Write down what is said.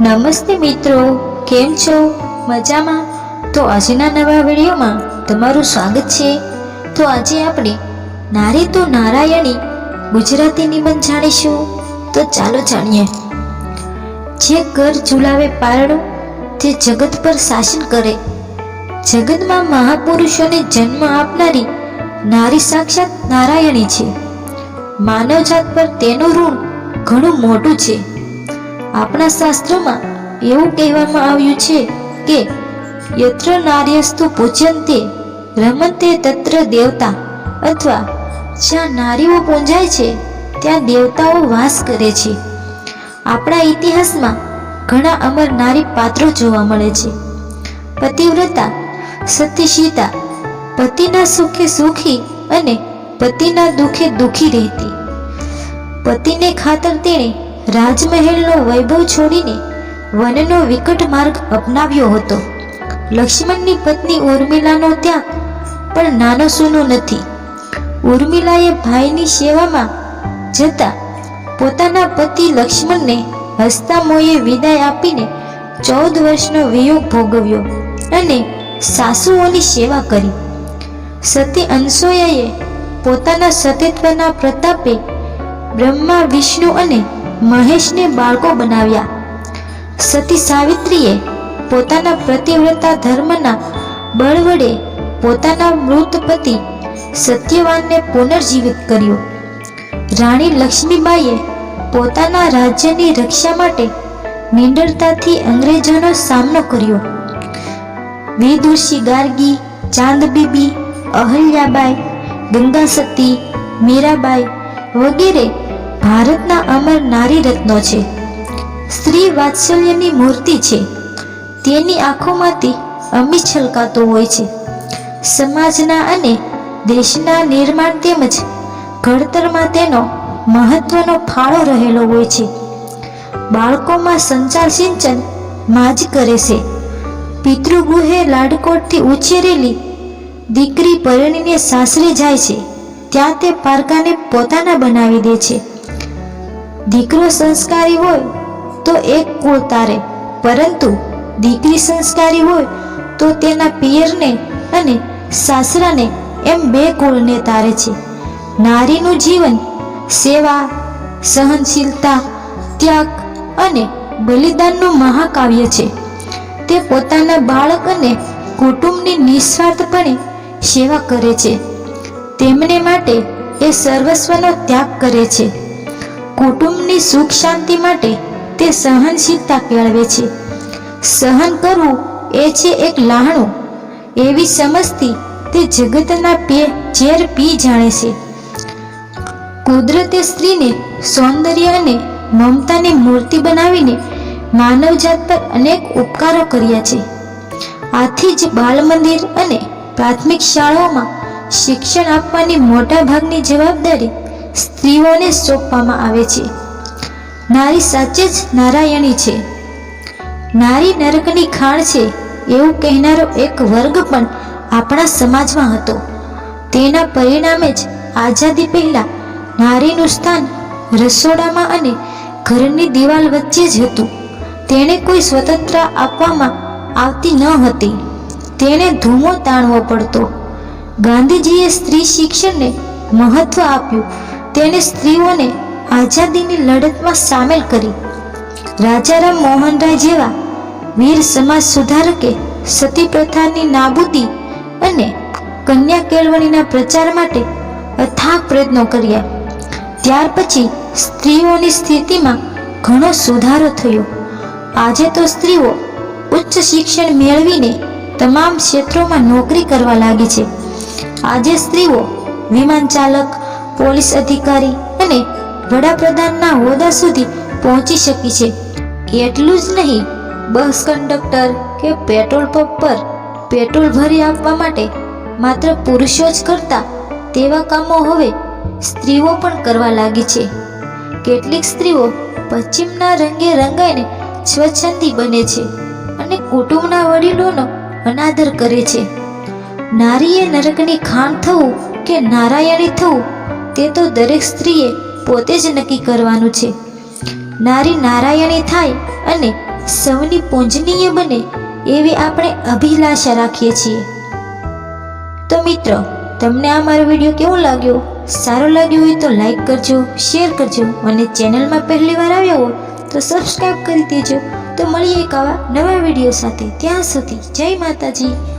નમસ્તે મિત્રો, કેમ છો? મજામાં? તો આજના નવા વિડીયોમાં તમારું સ્વાગત છે. તો આજે આપણે નારી તો નારાયણી ગુજરાતી નિબંધ જાણીશું. તો ચાલો જાણીએ. જે ઘર ઝુલાવે પારણું, તે જગત પર શાસન કરે. જગતમાં મહાપુરુષોને જન્મ આપનારી નારી સાક્ષાત નારાયણી છે. માનવજાત પર તેનું ઋણ ઘણું મોટું છે. આપણા શાસ્ત્રોમાં એવું કહેવામાં આવ્યું છે કે યત્ર નાર્યસ્તુ પૂજ્યંતે રમંતે તત્ર દેવતા અથવા જ્યાં નારીઓ પૂંજાય છે, ત્યાં દેવતાઓ વાસ કરે છે. આપણા ઇતિહાસમાં ઘણા અમર નારી પાત્રો જોવા મળે છે. પતિવ્રતા સત્યશીતા પતિના સુખે સુખી અને પતિના દુઃખે દુઃખી રહેતી. પતિને ખાતર તેણે રાજમહેલનો વૈભવ છોડીને વનનો વિકટ માર્ગ અપનાવ્યો હતો. લક્ષ્મણની પત્ની ઉર્મિલાનો ત્યાગ પણ નાનો સૂનો નથી. ઉર્મિલાએ ભાઈની સેવામાં જતા પોતાના પતિ લક્ષ્મણને હસતા મોયે વિદાય આપીને ચૌદ વર્ષનો વિયોગ ભોગવ્યો અને સાસુઓની સેવા કરી. સતી અંશોયાએ પોતાના સતીત્વના પ્રતાપે બ્રહ્મા, વિષ્ણુ અને મહેશને બાળકો બનાવ્યા. સતી સાવિત્રીએ પોતાના પ્રતિવ્રતા ધર્મના બળ વડે પોતાના મૃત પતિ સત્યવાનને પુનર્જીવિત કર્યો. રાણી લક્ષ્મીબાઈએ પોતાના રાજ્યની રક્ષા માટે નિડરતાથી અંગ્રેજોનો સામનો કર્યો. વિદુષી ગાર્ગી, ચાંદબીબી, અહલ્યાબાઈ ગંગા સતી મીરાબાઈ વગેરે ભારતના અમર નારી રત્નો છે. સ્ત્રી વાત્સલ્યની મૂર્તિ છે. તેની આંખોમાંથી અમી છલકાતો હોય છે. સમાજના અને દેશના નિર્માણ તેમજ ઘડતરમાં તેનો મહત્વનો ફાળો રહેલો હોય છે. બાળકોમાં સંચાર સિંચનમાં જ કરે છે. પિતૃગૃહે લાડકોટથી ઉછેરેલી દીકરી પરણીને સાસરે જાય છે. ત્યાં તે પારકાને પોતાના બનાવી દે છે. દીકરો સંસ્કારી હોય તો એક કુળ તારે. પરંતુ દીકરી સંસ્કારી હોય તો તેના પિયરને અને સાસરાને એમ બે કુળને તારે છે. નારીનું જીવન સેવા, સહનશીલતા, ત્યાગ અને બલિદાનનું મહાકાવ્ય છે. તે પોતાના બાળક અને કુટુંબની નિસ્વાર્થપણે સેવા કરે છે. તેમને માટે એ સર્વસ્વનો ત્યાગ કરે છે. કુટુંબની સુખ શાંતિ માટે તે સહનશીલતા કેળવે છે. સહન કરવું એ છે એક લાહણું. એવી સમજથી તે જગતના પે ઝેર પી જાણે છે. કુદરતે સ્ત્રીને સૌંદર્ય અને મમતાની મૂર્તિ બનાવીને માનવજાત પર અનેક ઉપકારો કર્યા છે. આથી જ બાલ મંદિર અને પ્રાથમિક શાળાઓમાં શિક્ષણ આપવાની મોટા ભાગની જવાબદારી સ્ત્રીઓને સોંપવામાં આવે છે. નારી સાચે જ નારાયણી છે. નારી નરકની ખાણ છે એવું કહેનારો એક વર્ગ પણ આપણા સમાજમાં હતો. તેના પરિણામે જ આઝાદી પહેલાં નારીનું સ્થાન રસોડામાં અને ઘરની દિવાલ વચ્ચે જ હતું. તેણે કોઈ સ્વતંત્ર આપવામાં આવતી ન હતી. તેણે ધૂમો તાણવો પડતો. ગાંધીજીએ સ્ત્રી શિક્ષણને મહત્વ આપ્યું. તેણે સ્ત્રીઓને આઝાદીની લડતમાં સામેલ કરી. રાજારામ મોહનરાય જેવા વીર સમાજ સુધારકે સતી પ્રથાની નાબૂદી અને કન્યા કેળવણીના પ્રચાર માટે અથાગ પ્રયત્નો કર્યા. ત્યાર પછી સ્ત્રીઓની સ્થિતિમાં ઘણો સુધારો થયો. આજે તો સ્ત્રીઓ ઉચ્ચ શિક્ષણ મેળવીને તમામ ક્ષેત્રોમાં નોકરી કરવા લાગી છે. આજે સ્ત્રીઓ વિમાન ચાલક પોલીસ અધિકારી અને વડાપ્રધાનના હોદ્દા સુધી પહોંચી શકી છે. એટલું જ નહીં, બસ કંડક્ટર કે પેટ્રોલ પંપ પર પેટ્રોલ ભરી આપવા માટે માત્ર પુરુષો જ કરતા તેવા કામો હવે સ્ત્રીઓ પણ કરવા લાગી છે. કેટલીક સ્ત્રીઓ પશ્ચિમના રંગે રંગાઈને સ્વચ્છંદી બને છે અને કુટુંબના વડીલોનો અનાદર કરે છે. નારીએ નરકની ખાણ થવું કે નારાયણી થવું તે તો દરેક સ્ત્રીએ પોતે જ નક્કી કરવાનું છે. નારી નારાયણી થાય અને સૌની પૂંજનીય બને એવી આપણે અભિલાષા રાખીએ છીએ. તો મિત્રો, તમને આ મારો વીડિયો કેવો લાગ્યો? સારો લાગ્યો હોય તો લાઈક કરજો, શેર કરજો અને ચેનલમાં પહેલી વાર આવ્યા હો તો સબસ્ક્રાઈબ કરી દેજો. તો મળીએ એક આવા નવા વીડિયો સાથે. ત્યાં સુધી જય માતાજી.